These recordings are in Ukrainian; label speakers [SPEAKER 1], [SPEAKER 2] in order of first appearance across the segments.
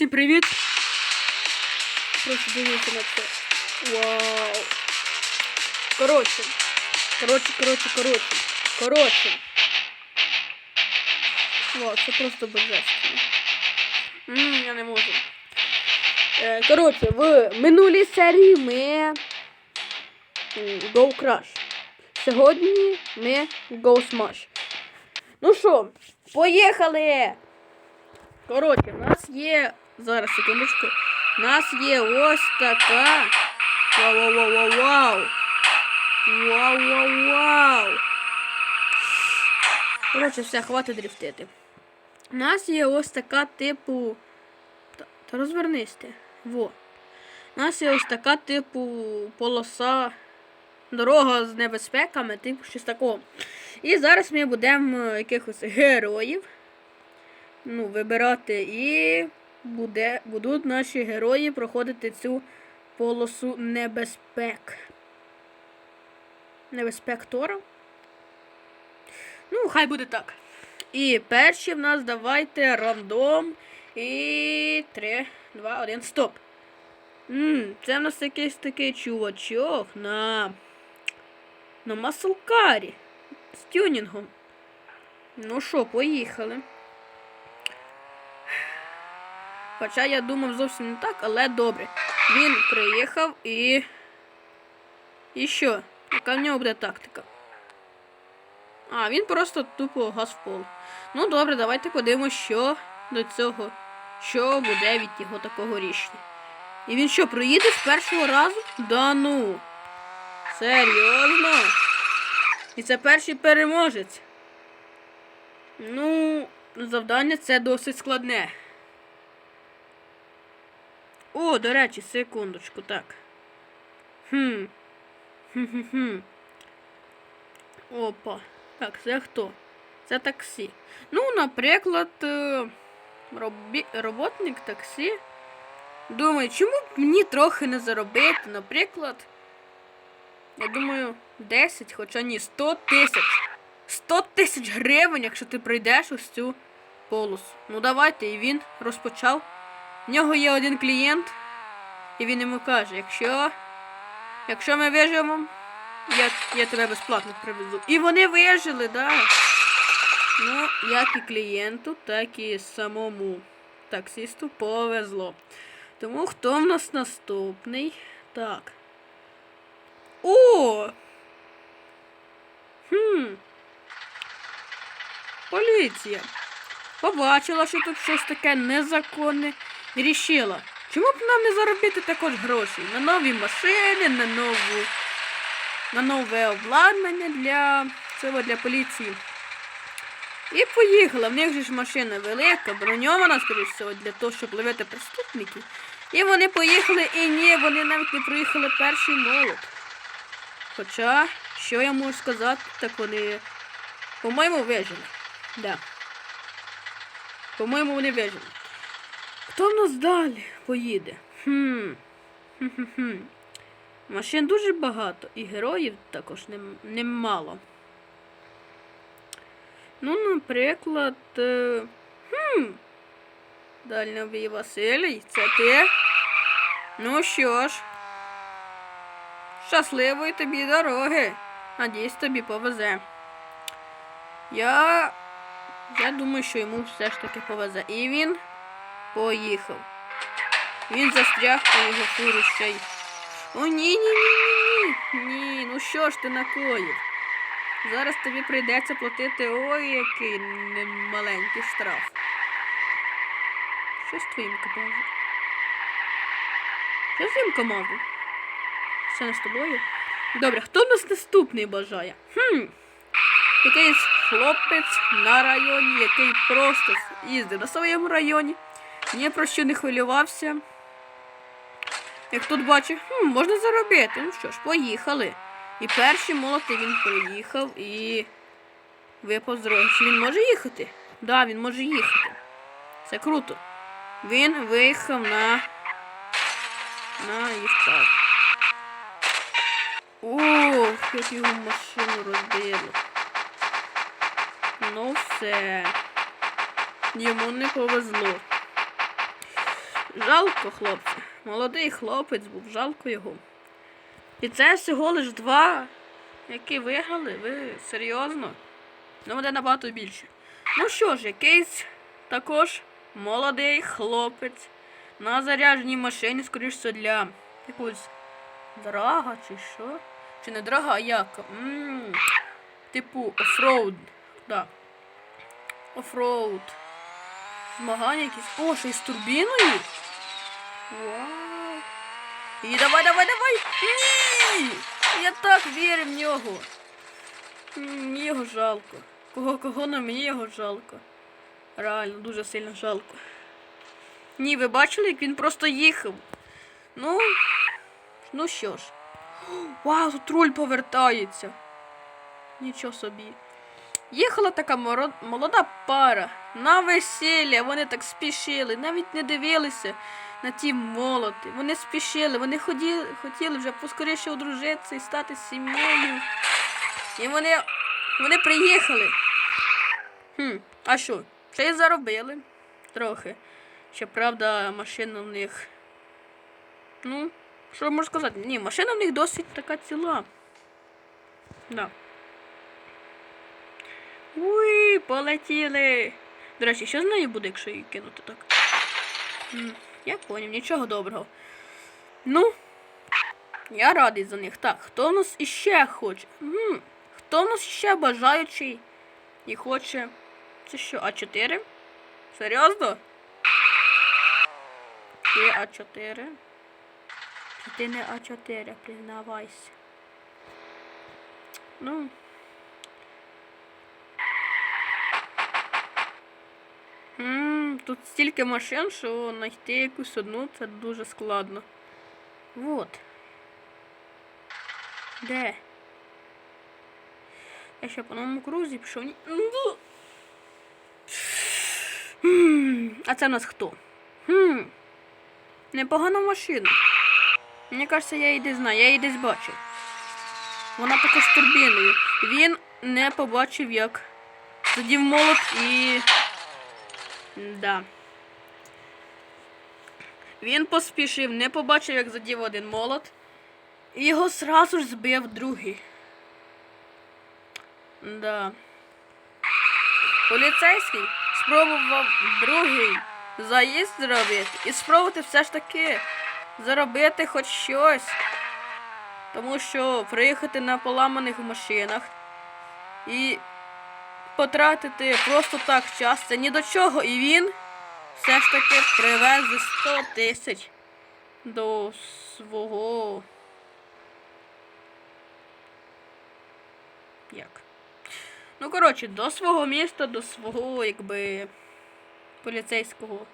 [SPEAKER 1] Всім привіт! Просто дивіться на це. Вау! Коротше. Коротше, коротше, коротше. Коротше. Вау, це просто божественно. Ммм, я не можу. Е, коротше, в минулій серії ми Go Crash. Сьогодні ми Go Smash. Ну що, поїхали! Коротше, в нас є. Зараз, секундочку. У нас є ось така. Вау-вау-вау-вау-вау. Вау-вау-вау. Коротше, все, хватить дрифтити. У нас є ось така типу. Та, та розвернись ти. Во. У нас є ось така типу полоса. Дорога з небезпеками, типу щось такого. І зараз ми будемо якихось героїв ну, вибирати. І буде, будуть наші герої проходити цю полосу небезпек. Небезпек Тора. Ну, хай буде так. І перші в нас давайте рандом. І 3, 2, 1, стоп. Ммм, це в нас якийсь такий чувачок на. На маслкарі. З тюнінгом. Ну що, поїхали. Хоча я думав зовсім не так, але добре. Він приїхав і. І що? Яка в нього буде тактика? А, він просто тупо газ в пол. Ну добре, давайте подивимося, що до цього. Що буде від його такого рішення. І він що, проїде з першого разу? Да ну. Серйозно? І це перший переможець. Ну, завдання це досить складне. О, до речі, секундочку, так. Хм. Хм-хм-хм. Опа. Так, це хто? Це таксі. Ну, наприклад, е, робі... роботник таксі. Думаю, чому б мені трохи не заробити? Наприклад, я думаю, 10, хоча ні, 100 тисяч. 100 тисяч гривень, якщо ти пройдеш ось цю полосу. Ну давайте, і він розпочав. В нього є один клієнт, і він йому каже, якщо якщо ми виживемо, я я тебе безплатно привезу. І вони вижили, да. Ну, як і клієнту, так і самому таксисту повезло. Тому хто в нас наступний? Так. О! Хм. Поліція. Побачила, що тут щось таке незаконне. І рішила, чому б нам не заробити також гроші? На нові машини, на нову, на нове обладнання для цього для поліції. І поїхала. В них же ж машина велика, броньована, скоріш всього, для того, щоб ловити преступників. І вони поїхали, і ні, вони навіть не проїхали перший молот. Хоча, що я можу сказати, так вони, по-моєму, вижили. Да. По-моєму, вони вижили. Хто в нас далі поїде? Хм. Машин дуже багато, і героїв також нем- немало. Ну, наприклад. е, Хм. Дальнобій Василій, це ти? Ну що ж. Щасливої тобі дороги. Надіюсь, тобі повезе. Я. Я думаю, що йому все ж таки повезе. І він поїхав. Він застряг по його фуру ще й. О, ні, ні, ні, ні, ні. Ні, ну що ж ти накоїв? Зараз тобі прийдеться платити ой, який маленький штраф. Що з твоїм кабазом? Що з твоїм камазом? Все не з тобою? Добре, хто в нас наступний бажає? Хм. Якийсь хлопець на районі, який просто їздив на своєму районі, ні про що не хвилювався. Як тут бачу, хм, можна заробити. Ну що ж, поїхали. І перші молоти він приїхав і випав з дороги. Він може їхати? Так, да, він може їхати. Це круто. Він виїхав на. на їхав. Ох, як його машину розбило. Ну все. Йому не повезло. Жалко хлопця. Молодий хлопець був, жалко його. І це всього лиш два, які виграли. Ви серйозно? Ну, буде набагато більше. Ну що ж, якийсь також молодий хлопець на зарядженій машині, скоріш все, для якогось драга чи що? Чи не драга, а як? м типу офроуд. Да. Офроуд. Змагання якісь. О, ще й з турбіною? Вау. І давай, давай, давай! Ні! Я так вірю в нього. Мені його жалко. Кого кого на мені його жалко. Реально, дуже сильно жалко. Ні, ви бачили, як він просто їхав. Ну, ну що ж. Вау, тут руль повертається. Нічого собі. Їхала така молода пара на весілля. Вони так спішили, навіть не дивилися на ті молоти. Вони спішили, вони ході, хотіли вже поскоріше одружитися і стати сім'єю. І вони, вони приїхали. Хм, а що? Ще й заробили трохи. Щоправда, машина в них. Ну, що можу сказати? Ні, машина в них досить така ціла. Да. Уй, полетіли. До речі, що з нею буде, якщо її кинути так? Я поняв, нічого доброго. Ну, я радий за них. Так, хто в нас іще хоче? М, Хто в нас ще бажаючий і хоче. Це що, А4? Серйозно? Ти А4? Чи ти не А4, признавайся. Ну. М, Тут стільки машин, що знайти якусь одну це дуже складно. Вот. Де? Я ще по новому крузі пішов. Ну. А це в нас хто? Хм. Непогана машина. Мені кажеться, я її десь знаю, я її десь бачив. Вона така з турбіною. Він не побачив, як задів молот і. Да. Він поспішив, не побачив, як задів один молот. І його зразу ж збив другий. Да. Поліцейський спробував другий заїзд зробити і спробувати все ж таки заробити хоч щось. Тому що приїхати на поламаних машинах і потратити просто так час це ні до чого. І він все ж таки привез за 100 тисяч до свого. Як? Ну, коротше, до свого міста, до свого, якби, поліцейського.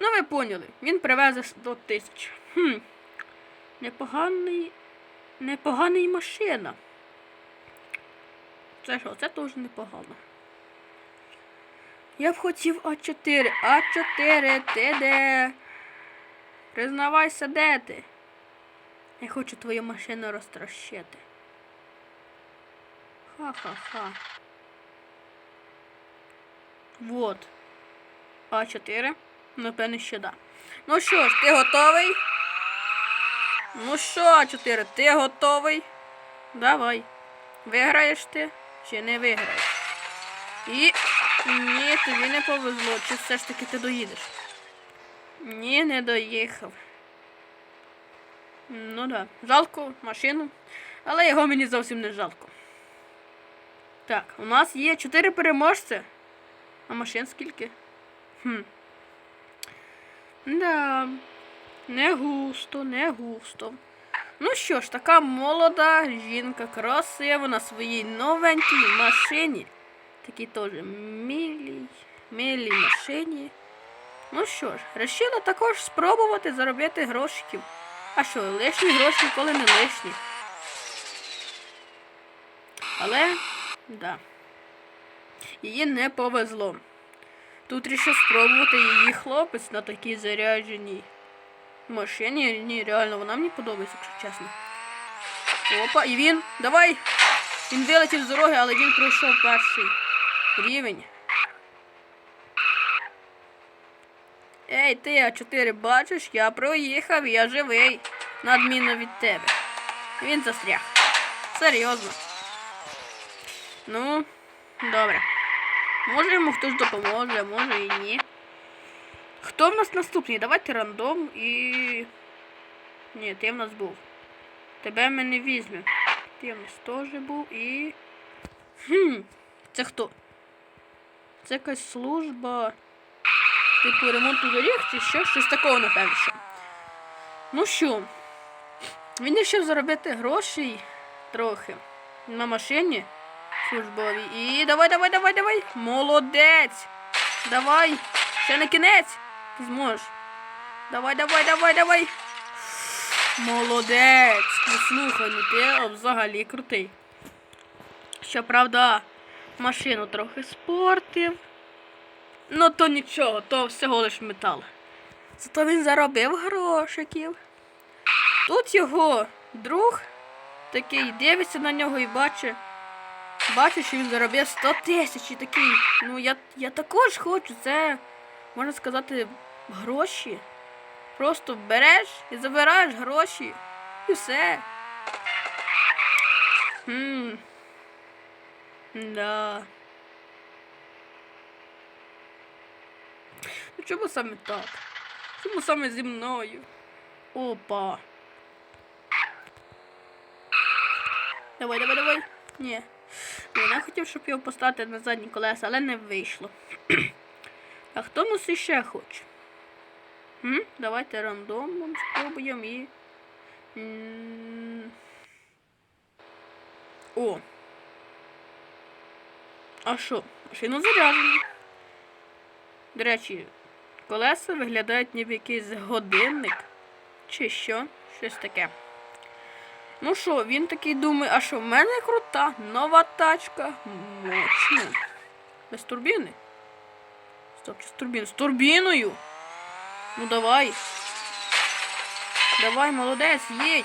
[SPEAKER 1] Ну, ви поняли, він привезе 100 тисяч. Хм. Непоганий. Непоганий машина. Це що, це теж непогано. Я б хотів А4. А4, ти де? Признавайся, де ти? Я хочу твою машину розтрощити. Ха-ха-ха. Вот. А4. Напевне, що да. Ну що ж, ти готовий? Ну що, А4, ти готовий? Давай. Виграєш ти чи не виграєш? І ні, тобі не повезло, чи все ж таки ти доїдеш? Ні, не доїхав. Ну да. Жалко машину, але його мені зовсім не жалко. Так, у нас є чотири переможця. А машин скільки? Хм. Да. Не густо, не густо. Ну що ж, така молода жінка, красива на своїй новенькій машині. Такій теж милій, милій машині. Ну що ж, вирішила також спробувати заробити грошиків. А що, лишні гроші ніколи не лишні. Але, да. Їй не повезло. Тут рішив спробувати її хлопець на такій зарядженій машині. Ні, реально, вона мені подобається, якщо чесно. Опа, і він. Давай! Він вилетів з дороги, але він пройшов перший рівень. Ей, ти, А4, бачиш, я проїхав, я живий. На відміну від тебе. Він застряг. Серйозно. Ну, добре. Може йому хтось допоможе, може і ні. Хто в нас наступний? Давайте рандом і. Ні, ти в нас був. Тебе ми не візьмемо. Ти в нас теж був і. Хм, це хто? Це якась служба. Типу ремонту доріг чи що? Щось такого, напевно. Ну що, він вирішив заробити грошей трохи на машині службовій. І давай, давай, давай, давай. Молодець. Давай. Ще не кінець. Ти зможеш. Давай, давай, давай, давай. Молодець. Ну слухай, ну ти взагалі крутий. Щоправда, машину трохи спортив. Ну то нічого, то всього лиш метал. Зато він заробив грошиків. Тут його друг такий дивиться на нього і бачить. Бачить, що він заробив 100 тисяч і такий. Ну я, я також хочу. Це, можна сказати, гроші. Просто береш і забираєш гроші. І все. Хм. Да. Ну чому саме так? Чому саме зі мною? Опа. Давай, давай, давай. Ні. Я хотів, щоб його поставити на задні колеса, але не вийшло. А хто нас іще хоче? М? Давайте рандомом спробуємо і. О. А що? Машина заряджена. До речі, колеса виглядають ніби якийсь годинник. Чи що? Щось таке. Ну що, він такий думає, а що в мене крута, нова тачка. Мощна. Без турбіни? Стоп, чи з турбіною? З турбіною! Ну давай. Давай, молодець, їдь.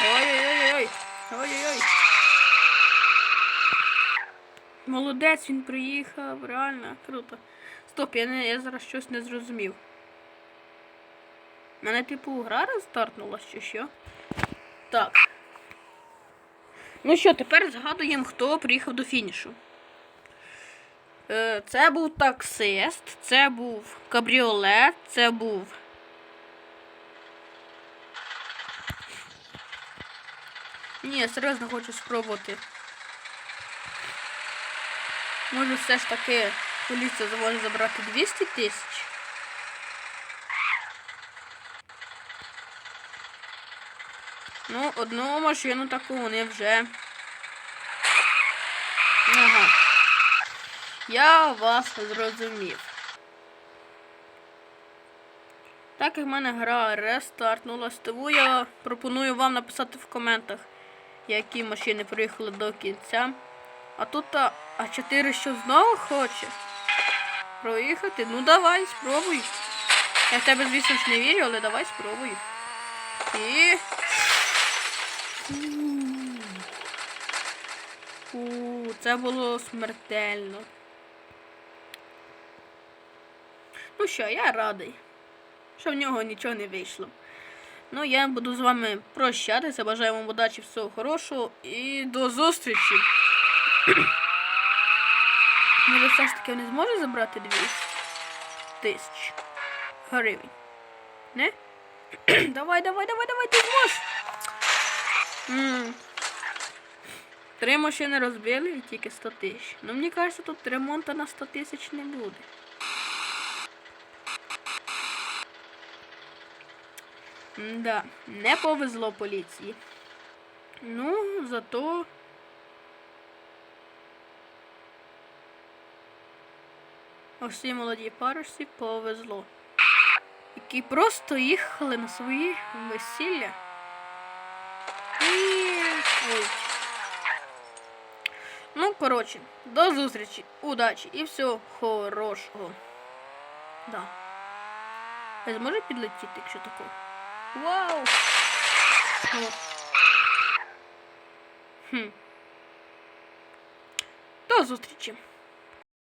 [SPEAKER 1] Ой-ой-ой-ой. Ой-ой-ой. Молодець, він приїхав, реально, круто. Стоп, я, не, я зараз щось не зрозумів. Мене, типу, гра рестартнула чи що? Так. Ну що, тепер згадуємо, хто приїхав до фінішу. Е, Це був таксист, це був кабріолет, це був. Ні, я серйозно хочу спробувати. Може все ж таки поліція зможе забрати 200 тисяч. Ну, одну машину таку вони вже. Я вас зрозумів. Так як в мене гра рестартнулась, тому я пропоную вам написати в коментах, які машини приїхали до кінця. А тут а, А4 що знову хоче проїхати? Ну давай, спробуй. Я в тебе, звісно ж, не вірю, але давай спробуй. І. У, це було смертельно. Ну що, я радий, що в нього нічого не вийшло. Ну, я буду з вами прощатися. Бажаю вам удачі, всього хорошого і до зустрічі. Може, все ж таки вони зможуть забрати 200 тисяч гривень? Не? давай, давай, давай, давай, ти зможеш. М. Три машини розбили і тільки 100 тисяч. Ну, мені кажеться, тут ремонту на 100 тисяч не буде. Да, не повезло поліції. Ну, зато. Ось цій молодій парочці повезло. Які просто їхали на свої весілля. І... Ой. Ну, коротше, до зустрічі, удачі і всього хорошого. Да. Ви зможе підлетіти, якщо тако? Вау! Хм. До зустрічі!